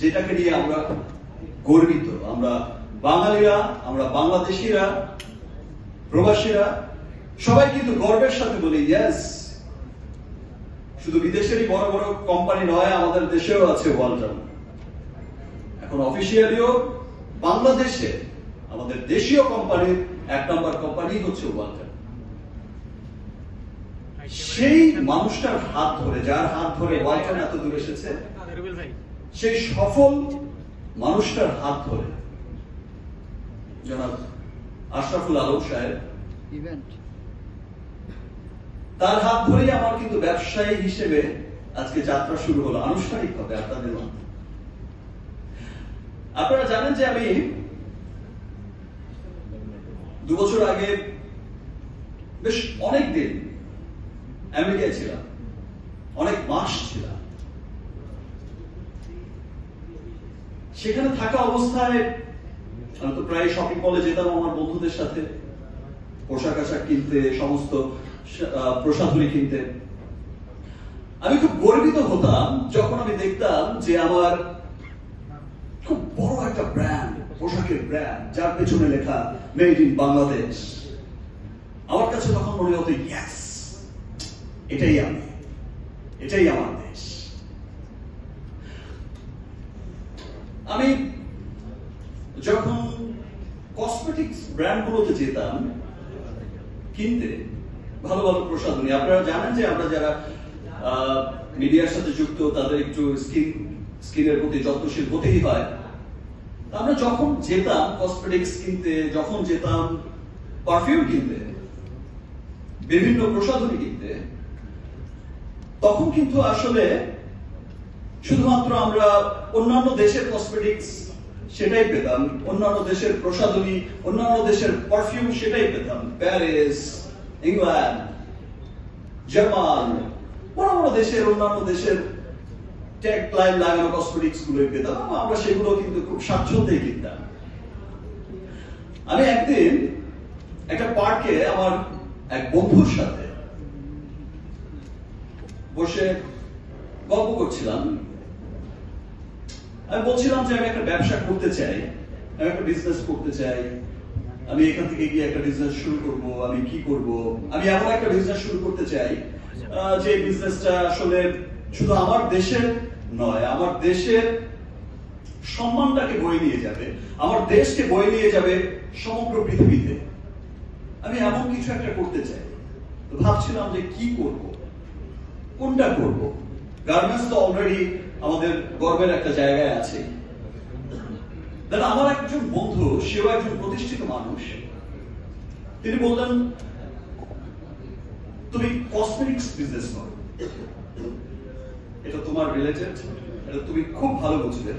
যেটাকে নিয়ে আমরা গর্বিত। আমরা বাঙালিরা আমরা বাংলাদেশিরা প্রবাসীরা সবাই কিন্তু গর্বের সাথে বলি ইয়েস শুধু বিদেশেরই বড় বড় কোম্পানি নয় আমাদের দেশেও আছে ওয়ালটন এখন অফিসিয়ালিও বাংলাদেশে আমাদের দেশীয় কোম্পানির এক নম্বর কোম্পানি হচ্ছে ওয়ালটন সেই মানুষটার হাত ধরে যার হাত ধরে ওয়ালটন এত দূর এসেছে? সেই সফল মানুষটার হাত ধরে। জনাব আশরাফুল আলম সাহেব ইভেন্ট তার হাত ধরেই আমার কিন্তু ব্যবসায়ী হিসেবে আজকে যাত্রা শুরু হলো আনুষ্ঠানিকভাবে আপনাদের মাধ্যমে। আপনারা জানেন যে আমি দু বছর আগে বেশ অনেক দিন আমেরিকায় ছিলাম অনেক মাস ছিলাম। সেখানে থাকা অবস্থায় আমি তো প্রায় শপিং মলে যেতাম আমার বন্ধুদের সাথে। পোশাক আশাক কিনতে, সমস্ত প্রসাধনী কিনতে। আমি খুব গর্বিত হতাম যখন আমি দেখতাম যে আমার খুব বড় একটা ব্র্যান্ড পোশাকের ব্র্যান্ড যার পেছনে লেখা মেড ইন বাংলাদেশ আমার কাছে তখন মনে হতো ইয়াস এটাই আমি, এটাই আমার দেশ। আমি যখন কসমেটিক্স ব্র্যান্ডগুলোতে যেতাম, কিনতে, ভালো ভালো প্রসাধনী, আপনারা জানেন যে আমরা যারা মিডিয়ার সাথে যুক্ত, তাদের একটু স্কিন স্কিনের প্রতি যত্নশীল হতেই হয়। আমরা যখন যেতাম কসমেটিক্স কিনতে, যখন যেতাম পারফিউম কিনতে, বিভিন্ন প্রসাধনী কিনতে, তখন কিন্তু আসলে শুধুমাত্র আমরা অন্যান্য দেশের কসমেটিক্স সেটাই পেতাম, অন্যান্য দেশের প্রসাধনী, অন্যান্য দেশের পারফিউম সেটাই পেতাম। প্যারিস ইংল্যান্ড জার্মান বড় বড় দেশের, অন্যান্য দেশের ট্যাগ লাইন লাগানো কসমেটিক্স গুলোই পেতাম। আমরা সেগুলো কিন্তু খুব স্বাচ্ছন্দ্যেই কিনতাম। আমি একদিন একটা পার্কে আমার এক বন্ধুর সাথে বসে গল্প করছিলাম। আমি বলছিলাম যে আমি একটা ব্যবসা করতে চাই, আমি একটা বিজনেস করতে চাই। আমি এখান থেকে গিয়ে একটা বিজনেস শুরু করব, আমি কি করব? আমি এমন একটা বিজনেস শুরু করতে চাই যে বিজনেসটা আসলে শুধু আমার দেশের নয়, আমার দেশের সম্মানটাকে বয়ে নিয়ে যাবে, আমার দেশকে বয়ে নিয়ে যাবে সমগ্র পৃথিবীতে। আমি এমন কিছু একটা করতে চাই। ভাবছিলাম যে কি করব? কোনটা করব? গার্মেন্টস তো অলরেডি আমাদের গর্বের একটা জায়গায় আছে। আমার একজন বন্ধু, সেও একজন প্রতিষ্ঠিত মানুষ। তিনি বললেন, তুমি কসমেটিক্স বিজনেস করো। এটা তোমার রিলেটেড এটা তুমি খুব ভালো বুঝবে।